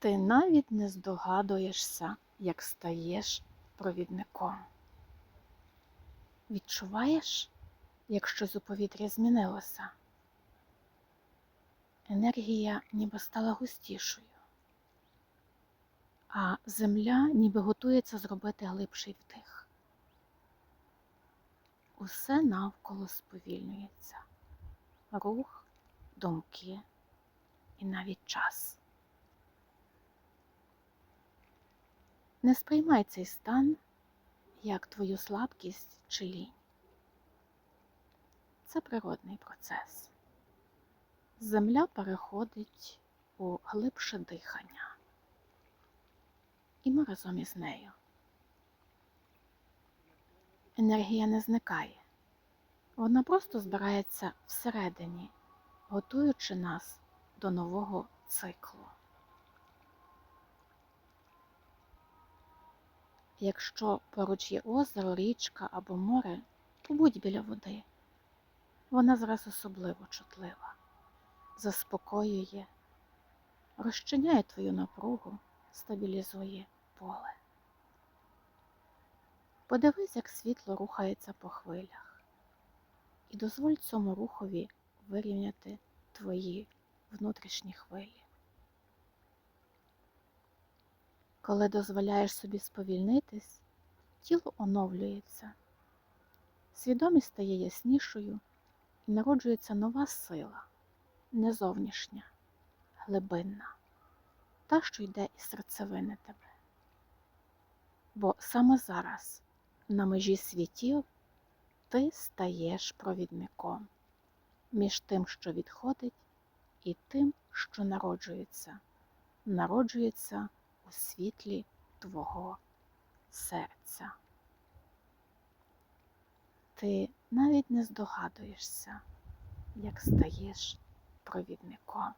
Ти навіть не здогадуєшся, як стаєш провідником. Відчуваєш, як щось у повітрі змінилося? Енергія ніби стала густішою, а земля ніби готується зробити глибший вдих. Усе навколо сповільнюється рух, думки і навіть час. Не сприймай цей стан як твою слабкість чи лінь. Це природний процес. Земля переходить у глибше дихання, і ми разом із нею. Енергія не зникає, вона просто збирається всередині, готуючи нас до нового циклу. Якщо поруч є озеро, річка або море, побудь біля води. Вона зараз особливо чутлива, заспокоює, розчиняє твою напругу, стабілізує поле. Подивись, як світло рухається по хвилях, і дозволь цьому рухові вирівняти твої внутрішні хвилі. Коли дозволяєш собі сповільнитись, тіло оновлюється, свідомість стає яснішою і народжується нова сила, не зовнішня, глибинна, та, що йде із серцевини тебе. Бо саме зараз, на межі світів, ти стаєш провідником між тим, що відходить, і тим, що народжується, народжується у світлі твого серця. Ти навіть не здогадуєшся, як стаєш провідником.